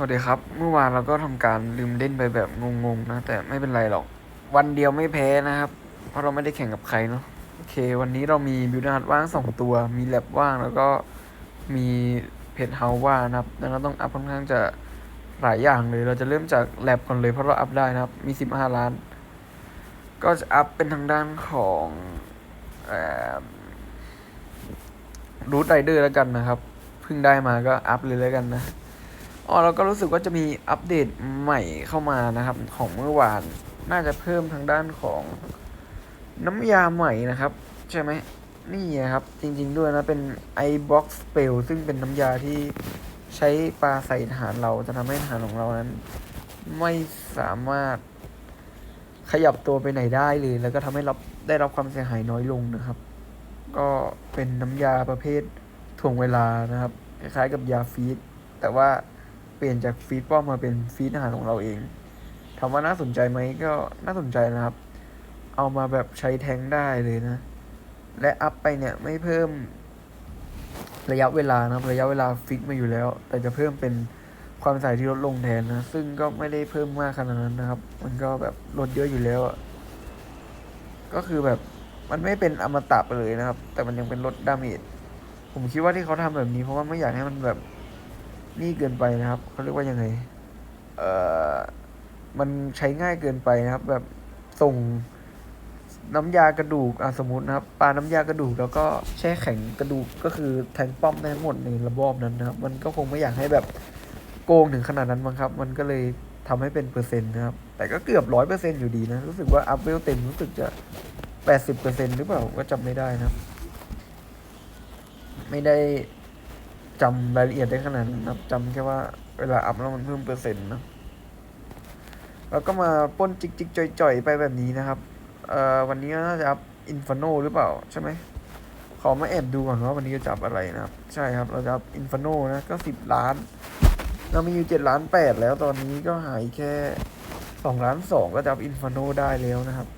สวัสดีครับ เมื่อวานเราก็ทำการลืมเล่นไปแบบงงๆนะ แต่ไม่เป็นไรหรอก วันเดียวไม่แพ้นะครับ เพราะเราไม่ได้แข่งกับใครเนาะโอเค วันนี้เรามีบิวนาร์ดว่างสองตัว มีแลบว่างแล้วก็มีเพจเฮาว่างนะครับดังนั้นต้องอัพค่อนข้างจะหลายอย่างเลย เราจะเริ่มจากแลบก่อนเลยเพราะเราอัพได้นะครับ มีสิบห้าล้าน ก็จะอัพเป็นทางด้านของรูทไรเดอร์แล้วกันนะครับ เพิ่งได้มาก็อัพเลยแล้วกันนะ อ๋อแล้วก็รู้สึกว่าจะมีอัปเดตใหม่เข้ามานะครับ ของเมื่อวาน น่าจะเพิ่มทางด้านของน้ำยาใหม่นะครับ ใช่ไหมนี่นะครับ จริง ๆ ด้วยนะ เป็น iBox Spell ซึ่งเป็นน้ำยาที่ใช้ปลาใส่ฐานเราจะทำให้ฐานของเรานั้น ไม่สามารถขยับตัวไปไหนได้เลย แล้วก็ทำให้รับได้รับความเสียหายน้อยลงนะครับ ก็เป็นน้ำยาประเภทถ่วงเวลานะครับ คล้ายๆกับยาฟีดแต่ว่า เปลี่ยนจากฟีดป้อมมาเป็นฟีดอาหารของเราเองถามว่าน่าสนใจไหมก็น่าสนใจนะครับ เอามาแบบใช้แทงได้เลยนะ และอัพไปเนี่ยไม่เพิ่มระยะเวลานะครับระยะเวลาฟิกมาอยู่แล้ว แต่จะเพิ่มเป็นความใส่ที่ลดลงแทนนะ ซึ่งก็ไม่ได้เพิ่มมากขนาดนั้นนะครับ มันก็แบบลดเยอะอยู่แล้วอะก็คือแบบมันไม่เป็นอมตะไปเลยนะครับ แต่มันยังเป็นลดดาเมจผมคิดว่าที่เขาทำแบบนี้เพราะว่าไม่อยากให้มันแบบ นี่เกินไปนะครับเขาเรียกว่ายังไง เอ่อ มันใช้ง่ายเกินไปนะครับ แบบส่งน้ำยากระดูกอะสมมตินะครับปลาน้ำยากระดูกแล้วก็แช่แข็งกระดูกก็คือแทงป้อมได้ทั้งหมดในระบอบนั้นนะครับ มันก็คงไม่อยากให้แบบโกงถึงขนาดนั้นมั้งครับ มันก็เลยทำให้เป็นเปอร์เซ็นต์นะครับ แต่ก็เกือบร้อยเปอร์เซ็นต์อยู่ดีนะ รู้สึกว่าอัพเวลเต็มรู้สึกจะแปดสิบเปอร์เซ็นต์หรือเปล่าก็จำไม่ได้นะครับไม่ได้ จำรายละเอียดได้ขนาดนั้นครับจำแค่ว่าเวลาอัพแล้วมันเพิ่มเปอร์เซ็นต์นะแล้วก็มาป้นจิกจิกจ่อยๆ ไปแบบนี้นะครับเอ่อวันนี้น่าจะอัพอินฟ n โนหรือเปล่าใช่ไหมขอมาแอบดูก่อนว่าวันนี้จะจับอะไรนะครับ ใช่ครับเราจะอัพอินฟ n โนนะก็สิบล้าน เรามีอยู่เจ็ดล้านแปดแล้วตอนนี้ก็หายแค่สองล้านสองก็จะอัพอินฟ n โนได้แล้วนะครับ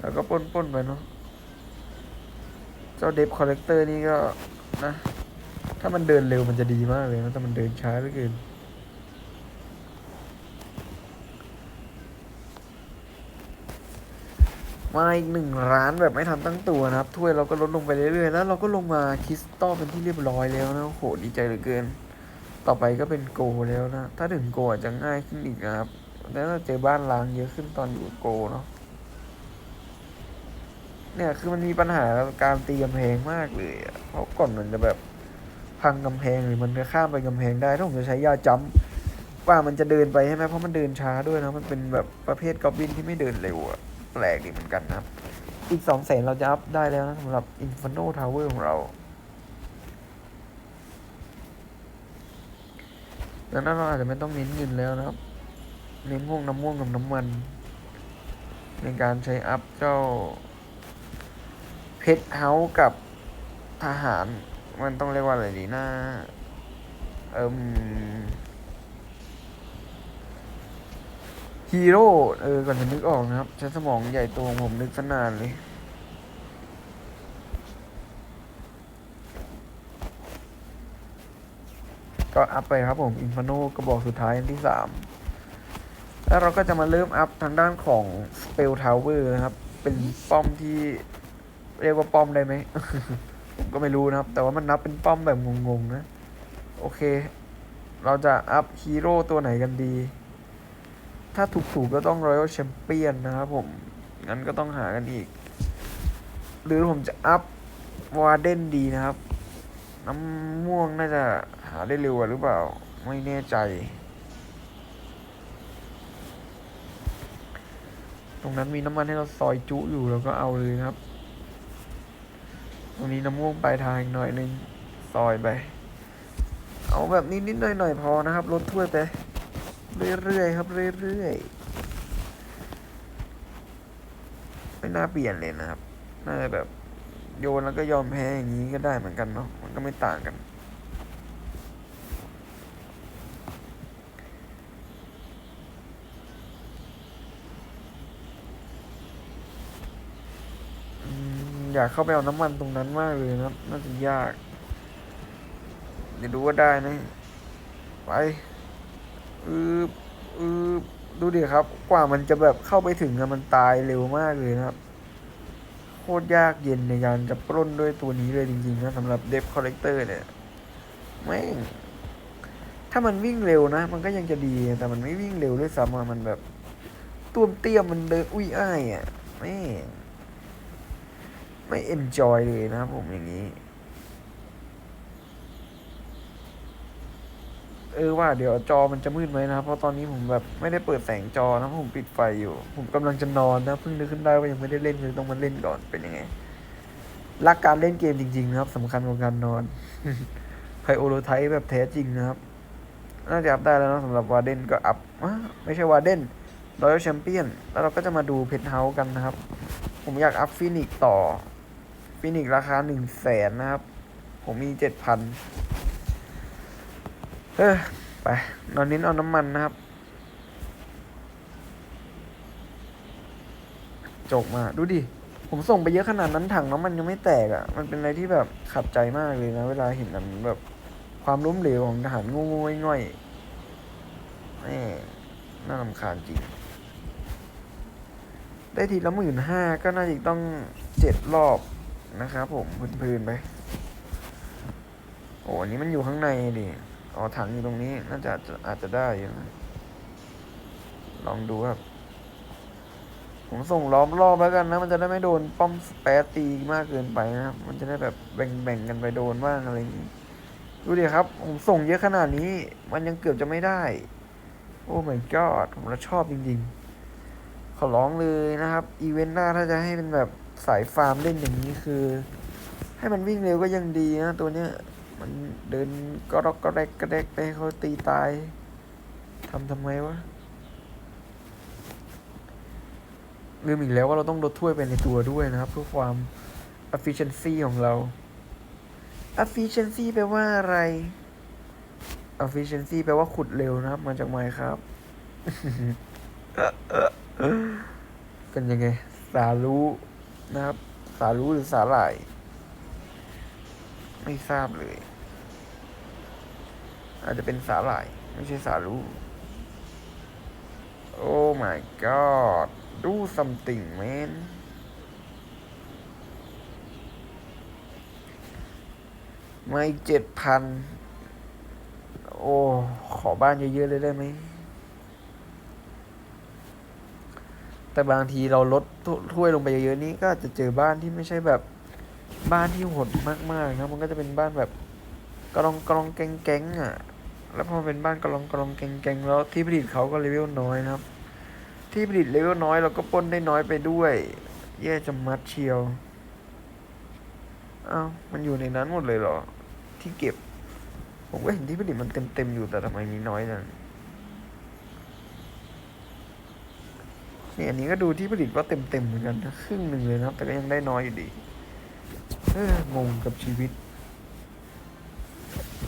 แล้วก็ป้นๆไปเนาะ เจ้าเดฟคอลเลกเตอร์นี่ก็นะ ถ้ามันเดินเร็วมันจะดีมากเลยนะแต่มันเดินช้าเหลือเกินมาอีกหนึ่งร้านแบบไม่ทันตั้งตัวนะครับ ถ้วยเราก็ลดลงไปเรื่อยๆ แล้วเราก็ลงมาคริสตัลเป็นที่เรียบร้อยแล้วนะโหดีใจเหลือเกิน ต่อไปก็เป็นโกแล้วนะ ถ้าถึงโกอาจจะง่ายขึ้นอีกนะครับ แล้วเราเจอบ้านล้างเยอะขึ้นตอนอยู่โกเนาะ เนี่ยคือมันมีปัญหาการตีกำแพงมากเลยเพราะก่อนมันจะแบบพังกำแพงหรือมันจะข้ามไปกำแพงได้ถ้าผมจะใช้ยาจัมป์กว่ามันจะเดินไปใช่ไหมเพราะมันเดินช้าด้วยนะมันเป็นแบบประเภทกอบบินที่ไม่เดินเร็วอะแปลกดีเหมือนกันนะครับอีกสองแสนเราจะอัพได้แล้วนะสำหรับ Inferno Tower ของเราดังนั้นเราอาจจะไม่ต้องเน้นเงินแล้วนะครับ เน้นม่วงน้ำม่วงกับน้ำมัน ในการใช้อัพเจ้า เพชรเฮาส์กับทหาร มันต้องเรียกว่าอะไรดีนะเอิมฮีโร่เออ ก่อนจะนึกออกนะครับใช้สมองใหญ่โตผมนึกสนานเลย ก็อัพไปครับผมอินฟ n โนกระบอกสุดท้ายอันที่สามแล้วเราก็จะมาเริ่มอัพทางด้านของ Spell Tower นะครับ เป็นป้อมที่ เรียกว่าป้อมได้ไหมผมก็ไม่รู้นะครับ แต่ว่ามันนับเป็นป้อมแบบงงๆนะ โอเค เราจะอัพฮีโร่ตัวไหนกันดี ถ้าถูกๆก็ต้อง Royal Champion นะครับผมงั้นก็ต้องหากันอีก หรือผมจะอัพวาเดนดีนะครับ น้ำม่วงน่าจะหาได้เร็วกว่าหรือเปล่า ไม่แน่ใจ ตรงนั้นมีน้ำมันให้เราซอยจุอยู่เราก็เอาเลยนะครับ ตรงนี้น้ำม่วงปลายทางหน่อยหนึ่งซอยไป เอาแบบนี้นิดหน่อยหน่อยๆพอนะครับลดถ้วยไป เรื่อยๆครับเรื่อยๆไม่น่าเปลี่ยนเลยนะครับ น่าจะแบบโยนแล้วก็ยอมแพ้อย่างนี้ก็ได้เหมือนกันเนาะมันก็ไม่ต่างกัน อยากเข้าไปเอาน้ำมันตรงนั้นมากเลยนะครับน่าจะยาก เดี๋ยวดูว่าได้ไหมไปอืบอืบดูดิครับ กว่ามันจะแบบเข้าไปถึงอะมันตายเร็วมากเลยนะครับ โคตรยากเย็นในการจะปล้นด้วยตัวนี้เลยจริงๆนะสำหรับเดฟคอลเลกเตอร์เนี่ยแม่งถ้ามันวิ่งเร็วนะ มันก็ยังจะดี แต่มันไม่วิ่งเร็วด้วยซ้ำมันแบบต้วมเตี้ยมมันเดินอุ้ยอ้ายอะแม่ ไม่เอนจอยเลยนะครับผมอย่างนี้ เออว่าเดี๋ยวจอมันจะมืดไหมนะครับ เพราะตอนนี้ผมแบบไม่ได้เปิดแสงจอนะผมปิดไฟอยู่ ผมกำลังจะนอนนะเพิ่งนึกขึ้นได้ว่ายังไม่ได้เล่นเลยต้องมาเล่นก่อนเป็นยังไงรักการเล่นเกมจริง ๆ นะครับสำคัญกว่าการนอนไพโอโลไทป์แบบแท้จริงนะครับ น่าจะอัพได้แล้วนะสำหรับวาเดนก็อัพไม่ใช่วาเดนรอยัลแชมเปี้ยนแล้วเราก็จะมาดูเพนเฮาส์กันนะครับ ผมอยากอัพฟินิกต่อ ฟินิกราคาหนึ่งแสนนะครับ ผมมีเจ็ดพันเออไปนอนนิ้นเอาน้ำมันนะครับจกมาดูดิ ผมส่งไปเยอะขนาดนั้นถังน้ำมันยังไม่แตกอะ่ะ มันเป็นอะไรที่แบบขัดใจมากเลยนะ เวลาเห็นแบบความล้มเหลวของทหารงูๆง่อยๆน่ารำคาญจริง ได้ทีละหมื่นห้าก็น่าจะต้องเจ็ดรอบ นะครับผมพื้นๆไป โอ้อันนี้มันอยู่ข้างในดิอ๋อถังอยู่ตรงนี้ น่าจะอาจจะได้อยู่นะลองดูครับ ผมส่งล้อมรอบแล้วกันนะ มันจะได้ไม่โดนป้อมสเปรตีมากเกินไปนะครับ มันจะได้แบบแบ่งๆกันไปโดนบ้างอะไรอย่างนี้ ดูดิครับ ผมส่งเยอะขนาดนี้ มันยังเกือบจะไม่ได้ โอ้ my god ผมละชอบจริงๆ ขอร้องเลยนะครับ อีเวนต์หน้าถ้าจะให้เป็นแบบ สายฟาร์มเล่นอย่างนี้คือ ให้มันวิ่งเร็วก็ยังดีนะตัวเนี้ย มันเดินก็รอกก็แรกก็แรกไปเขาตีตายทำทำไมวะลืมอีกแล้วว่าเราต้องลดถ้วยไปในตัวด้วยนะครับ เพื่อความ efficiency ของเรา efficiency แปลว่าอะไร efficiency แปลว่าขุดเร็วนะครับ มาจากไมค์ครับเป็นยังไง สารู้ นะครับ สารู้หรือสาหร่าย ไม่ทราบเลย อาจจะเป็นสาหร่าย ไม่ใช่สารู้ โอ้ my god do something man มาอีกเจ็ดพัน โอ้ ขอบ้านเยอะๆเลยได้ไหม แต่บางทีเราลดถ้วยลงไปเยอะๆนี้ก็จะเจอบ้านที่ไม่ใช่แบบบ้านที่โหดมากๆนะมันก็จะเป็นบ้านแบบกระรองกระรองแกงแกงๆอะ แล้วพอเป็นบ้านกระรองกระรองแกงแกงๆแล้วที่ผลิตเขาก็เลเวลน้อยนะครับ ที่ผลิตเลเวลน้อยเราก็ปนได้น้อยไปด้วย แย่จะมัดเชียวอ้าวมันอยู่ในนั้นหมดเลยเหรอ ที่เก็บ ผมก็เห็นที่ผลิตมันเต็มๆอยู่แต่ทำไมมีน้อยจัง นี่อันนี้ก็ดูที่ผลิตว่าเต็มๆเหมือนกันนะครึ่งหนึ่งเลยนะแต่ก็ยังได้น้อยอยู่ดีเอองงกับชีวิต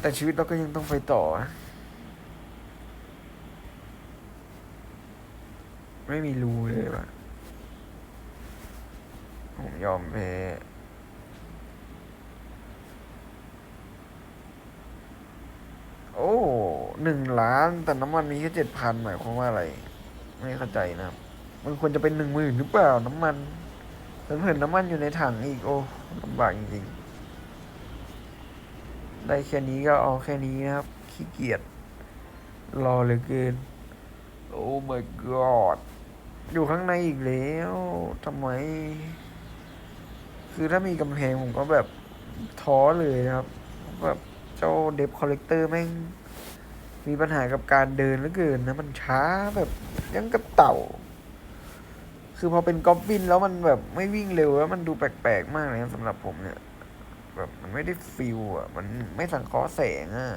แต่ชีวิตเราก็ยังต้องไปต่อ ไม่มีรูเลยว่ะผมยอมแพ้โอ้หนึ่งล้านแต่น้ำมันมีแค่เจ็ดพันหมายความว่าอะไร ไม่เข้าใจนะครับ มันควรจะเป็นหนึ่งหมื่นหรือเปล่าน้ำมันเพื่อนน้ำมันอยู่ในถังอีกโอ้ลำบากจริงๆ ได้แค่นี้ก็เอาแค่นี้นะครับ ขี้เกียจรอเหลือเกิน โอ้ my god อยู่ข้างในอีกแล้วทำไม คือถ้ามีกำแพงผมก็แบบท้อเลยนะครับ แบบเจ้าเดฟคอลเลกเตอร์แม่ง มีปัญหากับการเดินเหลือเกินนะ มันช้าแบบยังกับเต่า คือพอเป็นกอบบินแล้วมันแบบไม่วิ่งเร็วแล้วมันดูแปลกๆมากเลยสำหรับผมเนี่ย แบบมันไม่ได้ฟิลอะ มันไม่สังเคราะห์แสงอะ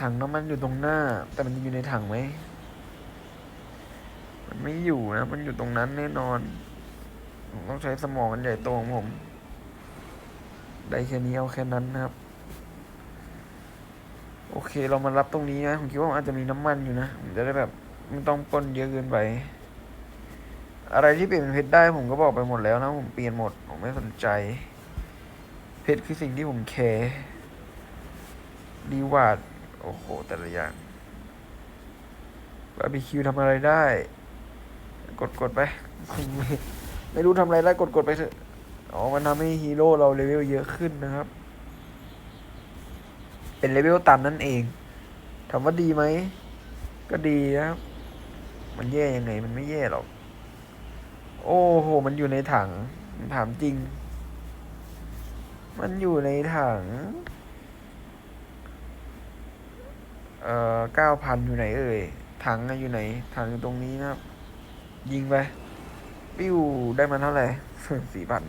ถังน้ำมันอยู่ตรงหน้า แต่มันอยู่ในถังไหม มันไม่อยู่นะ มันอยู่ตรงนั้นแน่นอน ต้องใช้สมองกันใหญ่โตของผม ได้แค่นี้เอาแค่นั้นนะครับ โอเค เรามารับตรงนี้นะ ผมคิดว่ามันอาจจะมีน้ำมันอยู่นะผมจะได้แบบไม่ต้องปล้นเยอะเกินไป อะไรที่เปลี่ยนเป็นเพชรได้ผมก็บอกไปหมดแล้วนะ ผมเปลี่ยนหมด ผมไม่สนใจ เพชรคือสิ่งที่ผมแคร์รีวาดโอ้โห แต่ละอย่างบาร์บีคิวทำอะไรได้ กดกดไปไม่ไม่รู้ทำอะไรได้กดกดไปเถอะอ๋อมันทำให้ฮีโร่เราเลเวลเยอะขึ้นนะครับ เป็นเลเวลตันนั่นเองถามว่าดีไหม ก็ดีนะครับ มันแย่ยังไง มันไม่แย่หรอก โอ้โห มันอยู่ในถัง ถามจริง มันอยู่ในถัง เอ่อเก้าพันอยู่ไหนเอ่ย ถังอะอยู่ไหน ถังอยู่ตรงนี้นะครับ ยิงไป ปิ้ว ได้มันเท่าไหร่สี่พัน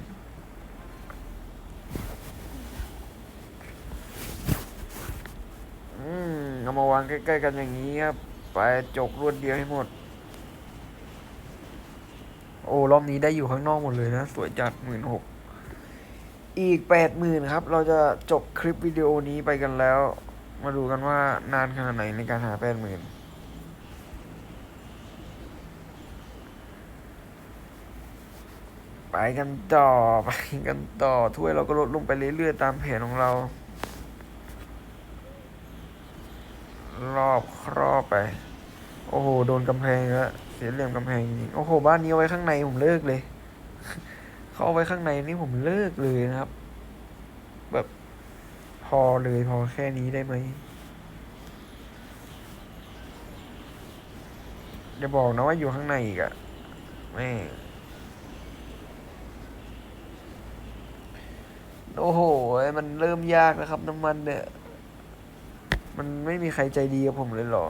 อืม เอามาวางใกล้ๆกันอย่างนี้ครับไปจกรวดเดียวให้หมด โอ้รอบนี้ได้อยู่ข้างนอกหมดเลยนะ สวยจัดหมื่นหกอีกแปดหมื่นครับ เราจะจบคลิปวิดีโอนี้ไปกันแล้ว มาดูกันว่านานขนาดไหนในการหาแปดหมื่นไปกันต่อ ไปกันต่อถ้วยเราก็ลดลงไปเรื่อยๆตามแผนของเรา รอบครอบไป โอ้โห โดนกำแพงแล้วเสียเหลี่ยมกำแพงจริงโอ้โห บ้านนี้เอาไว้ข้างในผมเลิกเลย เขาเอาไว้ข้างในนี่ผมเลิกเลยนะครับ แบบ พอเลยพอแค่นี้ได้ไหมอย่าบอกนะว่าอยู่ข้างในอีกอะแม่โอ้โห มันเริ่มยากนะครับน้ำมันเนี่ย มันไม่มีใครใจดีกับผมเลยหรอ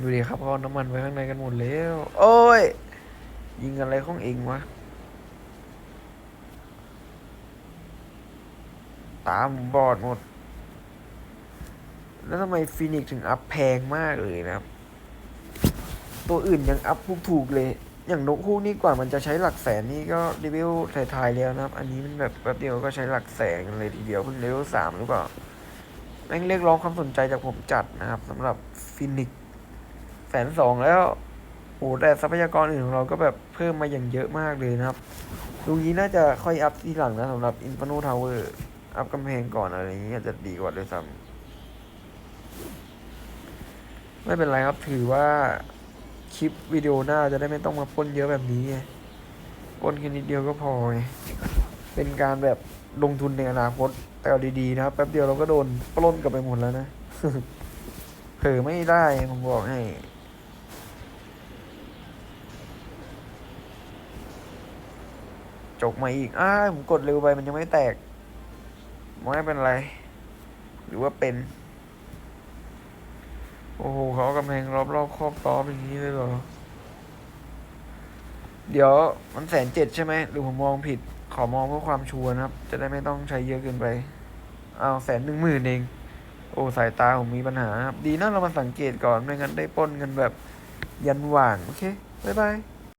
ดูดิครับเขาเอน้ำมันไว้ข้างในกันหมดแล้ว โอ้ย ยิงอะไรของเองวะ ตามบอดหมด แล้วทำไมฟีนิกซ์ถึงอัพแพงมากเลยนะครับ ตัวอื่นยังอัพถูกๆเลย อย่างนกฮูกนี่กว่ามันจะใช้หลักแสนนี่ก็รีวิวถ่ายๆแล้วนะครับ อันนี้มันแบบแป๊บเดียวก็ใช้หลักแสนกันเลยทีเดียวเพิ่งเลเวลสามหรือเปล่า แม่งเรียกร้องความสนใจจากผมจัดนะครับสำหรับฟินิกแสนสองแล้วโอ้แต่ทรัพยากรอื่นของเราก็แบบเพิ่มมาอย่างเยอะมากเลยนะครับตรงนี้น่าจะค่อยอัพทีหลังนะสำหรับอินฟ n น t ทาวเวอร์อัพกำแพงก่อนอะไรอย่างเงี้ยจะดีกว่าด้วยซ้ำไม่เป็นไรครับถือว่าคลิปวิดีโอหน้าจะได้ไม่ต้องมาปล้นเยอะแบบนี้ไงปล้นแค่นิดเดียวก็พอไงเป็นการแบบลงทุนในอนาคต แต่เอาดีๆนะครับแป๊บเดียวเราก็โดนปล้นกลับไปหมดแล้วนะเผลอไม่ได้ผมบอกให้จกมาอีก อ้าผมกดเร็วไปมันยังไม่แตกไม่เป็นไร หรือว่าเป็น โอ้โหเขากำแพงรอบๆครอบล้อมอย่างนี้เลยเหรอ เดี๋ยวมันแสนเจ็ดใช่ไหม หรือผมมองผิด ขอมองเพื่อความชัวร์นะครับ จะได้ไม่ต้องใช้เยอะเกินไป เอาแสนหนึ่งหมื่นเอง โอ้สายตาผมมีปัญหาครับ ดีนะเรามาสังเกตก่อน ไม่งั้นได้ป้นกันแบบยันหว่าง โอเค บ๊ายบาย